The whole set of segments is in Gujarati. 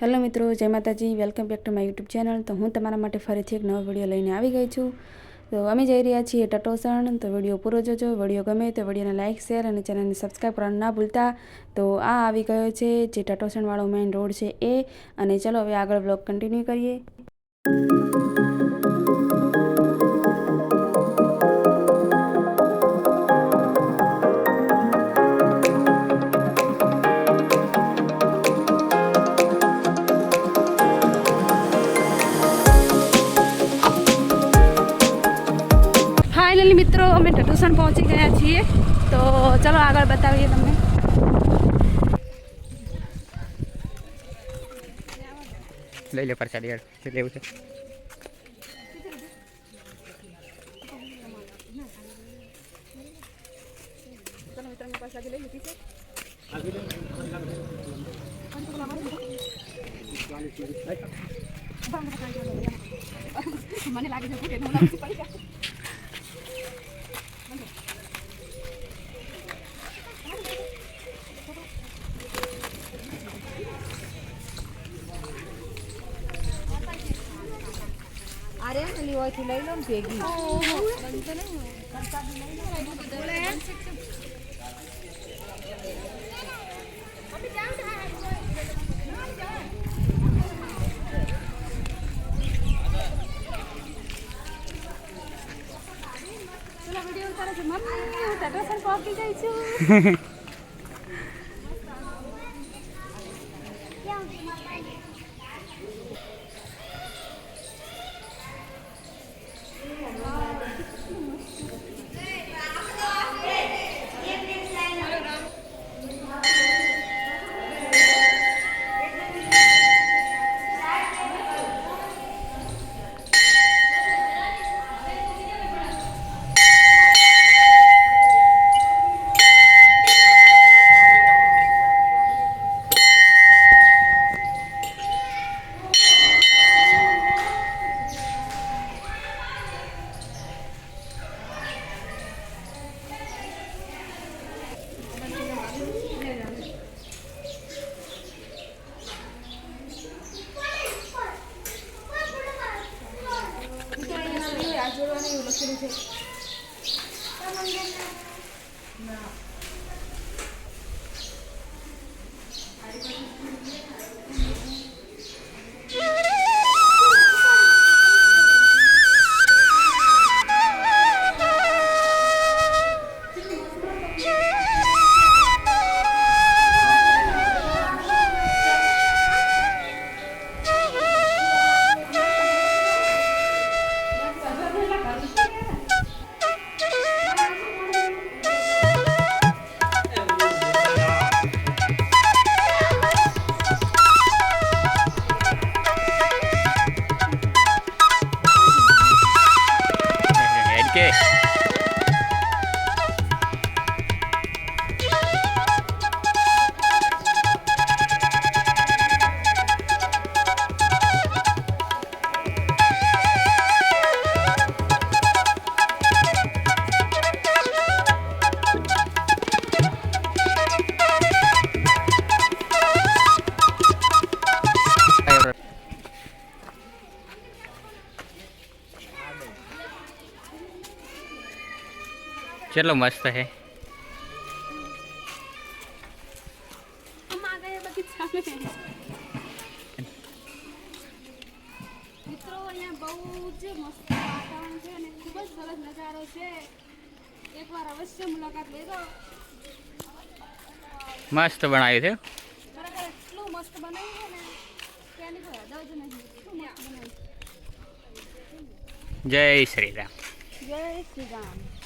હેલો મિત્રો, જય Mataji, welcome back to my YouTube channel. તો હું તમારા માટે ફરીથી એક નવો વીડિયો લઈને આવી ગઈ છું. તો અમે જઈ રહ્યા છીએ ટટોસણ તો વીડિયો પૂરો જોજો, વીડિયો ગમે તો વિડીયોને લાઇક શેર અને ચેનલને સબસ્ક્રાઈબ કરવાનું ના ભૂલતા. તો આ આવી ગયો છે જે ટટોસણવાળો મેઇન રોડ છે એ. અને ચલો હવે આગળ બ્લોગ કન્ટિન્યુ કરીએ. ફાઇનલી મિત્રો અમે ટટોસણ પહોંચી ગયા છીએ. તો ચલો આગળ બતાવીએ તમને. લઈ લે પ્રસાદ યાર. લેવું છે? મને લાગે છે પડી ગયા અરે પેલી ઓયથી લઈ લો ને ભેગી પેલા વીડિયો ઉતારે છે મમ્મી હું ટટોસણ પહોંચી ગઈ છું Gracias. オッ。ચલો મસ્ત હે. મિત્રો અહીંયા બહુ જ મસ્ત વાતાવરણ છે અને ખૂબ જ સરસ નજારો છે. એકવાર અવશ્ય મુલાકાત લેજો. મસ્ત બનાવ્યું છે. ખરેખર એટલું મસ્ત બનાવ્યું છે ને કે કોઈ હદ જ નહીં. એટલું મસ્ત બનાવ્યું જય શ્રી રામ. જય શ્રી રામ.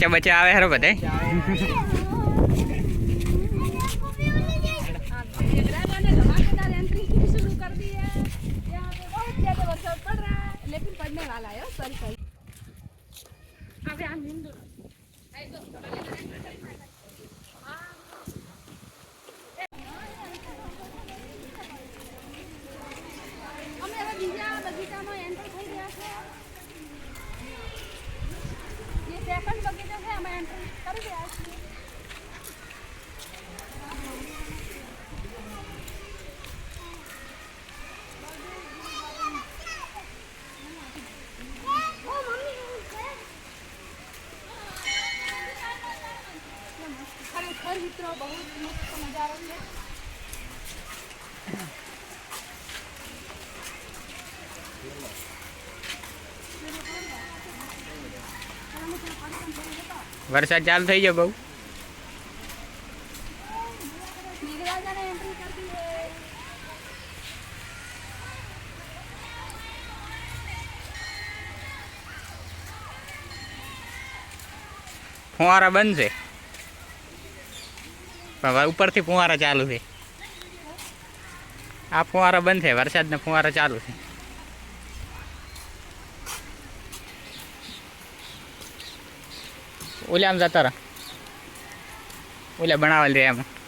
કચા બચ્ચા આવે હારો બધા. મિત્રો બહુ જ મસ્ત નજારો છે વરસાદ ચાલુ થઈ ગયો બહુ મેઘરાજાને એન્ટ્રી કરતી હોય ફુવારા બંધ છે પણ હવે ઉપરથી ફુવારા ચાલુ છે. આ ફુવારા બંધ છે, વરસાદના ફુવારા ચાલુ છે. ઓલા આમ જતા રહા. ઓલા બનાવેલ રે એમ.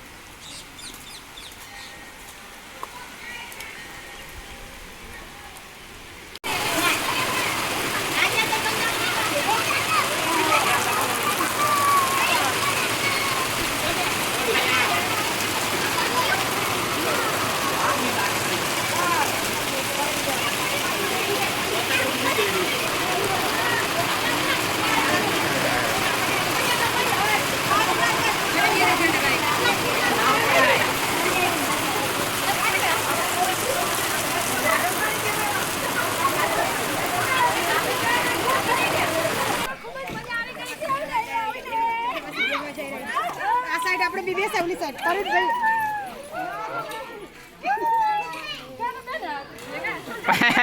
આ સાઈડ આપણે બી બેસે ઓલી સાઈડ તરત ભાઈ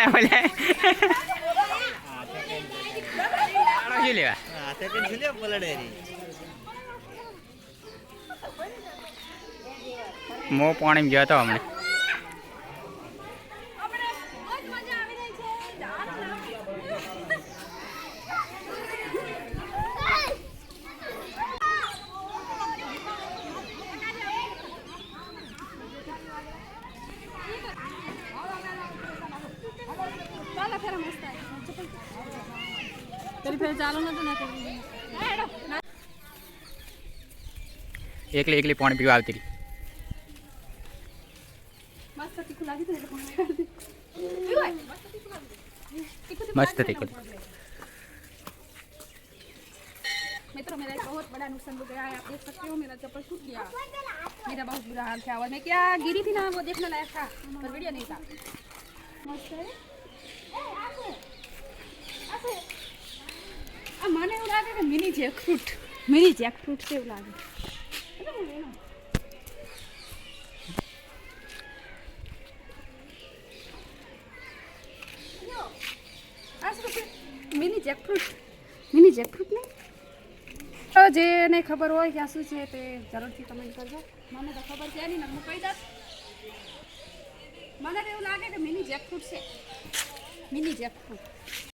ઓલે શું લેવા મો પાણી ગયો હતો હમણાં. તરી ફેર ચાલો નતું ના કરી એકલી એકલી પાણી પીવા આવતી રહી મસ્ત તીખું લાગી હતું એટલે પાણી પીવાય. તીખું તીખું મસ્ત લાગે તીખું. ना? मित्रों मेरा एक बहुत बड़ा नुकसान हो गया है आप देख सकते हो मेरा चप्पल टूट गया मेरा बहुत बुरा हाल था और मैं क्या गिरी थी ना वो देखने लायक था पर वीडियो नहीं था લાગે મિની જેકફ્રૂટ મિની જેકફ્રૂટ એવું લાગે? મિની જેકફ્રૂટ મિની જેકફ્રૂટ નહીં તો જેને ખબર હોય કે આ શું છે તે જરૂરથી કમેન્ટ કરજો. મને તો ખબર છે નહીં ને હું કહી દઉં. મને તો એવું લાગે કે મિની જેકફ્રૂટ છે. Mini jackfruit